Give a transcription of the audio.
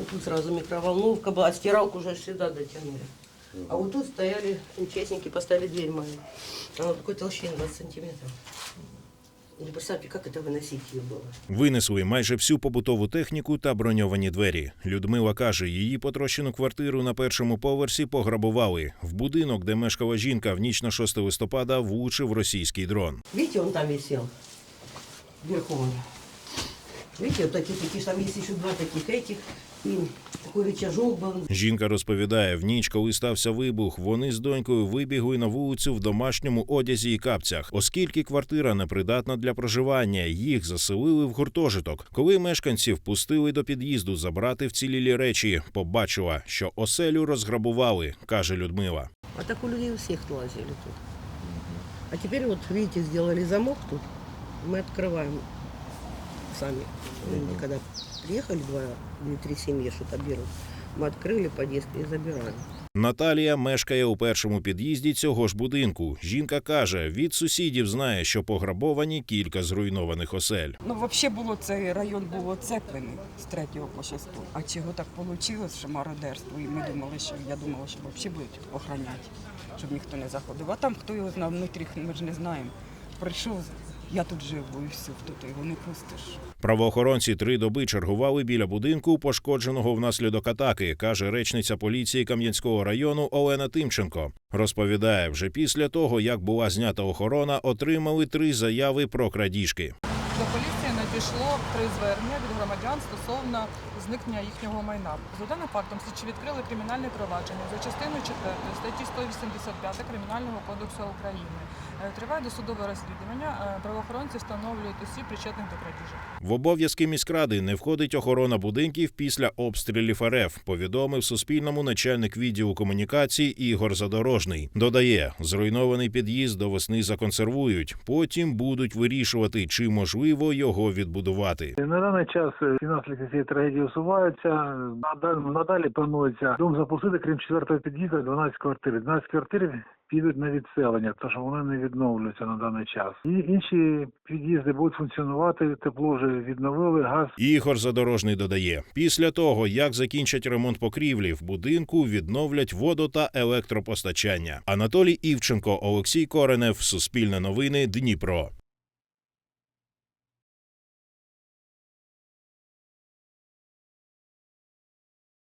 Вот тут сразу микроволновка была, а стиралку уже сюда дотянули. А вот тут стояли МЧСники, поставили дверь мою. Она такой толщины 20 сантиметров. Или представьте, как это выносить ее было. Винесли майже всю побутову техніку та броньовані двері. Людмила каже, її потрощену квартиру на першому поверсі пограбували. В будинок, де мешкала жінка, в ніч на 6 листопада влучив російський дрон. Видите, он там висел. Вверху он. Видите, вот таких, таких, там есть еще два таких этих. И такой рычажок был. Жінка розповідає, в ніч, коли стався вибух, вони з донькою вибігли на вулицю в домашньому одязі і капцях, оскільки квартира непридатна для проживання. Їх заселили в гуртожиток. Коли мешканців пустили до під'їзду забрати вцілілі речі, побачила, що оселю розграбували, каже Людмила. А так у людей у всех лазили тут. А теперь вот, видите, сделали замок тут. Мы открываем сами. Ну, Когда приехали два или три семьи что-то берут, мы открыли подъезд и забираем. Наталія мешкає у першому під'їзді цього ж будинку. Жінка каже, від сусідів знає, що пограбовані кілька зруйнованих осель. Ну, взагалі було цей район був оцеплений з 3 по 6. А чого так вийшло, що мародерство? І ми думали, що я думала, що взагалі будуть охороняти, щоб ніхто не заходив. А там хто його знав внутрі, ми ж не знаємо. Прийшов, я тут живу і все, хто ти його не пустиш. Правоохоронці три доби чергували біля будинку, пошкодженого внаслідок атаки, каже речниця поліції Кам'янського району Олена Тимченко. Розповідає, вже після того, як була знята охорона, отримали три заяви про крадіжки. До поліції надійшло три звернення від громадян стосовно зникнення їхнього майна. За даним фактом слідчі відкрили кримінальне провадження за частиною 4 статті 185 Кримінального кодексу України. Е, Триває досудове розслідування. Е, Правоохоронці встановлюють осіб причетних до крадіжок. В обов'язки міськради не входить охорона будинків після обстрілів РФ, повідомив Суспільному начальник відділу комунікацій Ігор Задорожний. Додає, зруйнований під'їзд до весни законсервують, потім будуть вирішувати, чи можливо його відбудувати. На даний час е, всі наслідки цієї трагедії усуваються. Нада- Надалі планується дом запустити, крім четвертого під'їзду, 12 квартир. 12 квартир підуть на відселення, тому що вони не відновлюються на даний час. І інші під'їзди будуть функціонувати. Тепло вже відновили, газ Ігор Задорожний додає: після того, як закінчать ремонт покрівлі, в будинку відновлять водо та електропостачання. Анатолій Івченко, Олексій Коренев, Суспільне новини, Дніпро.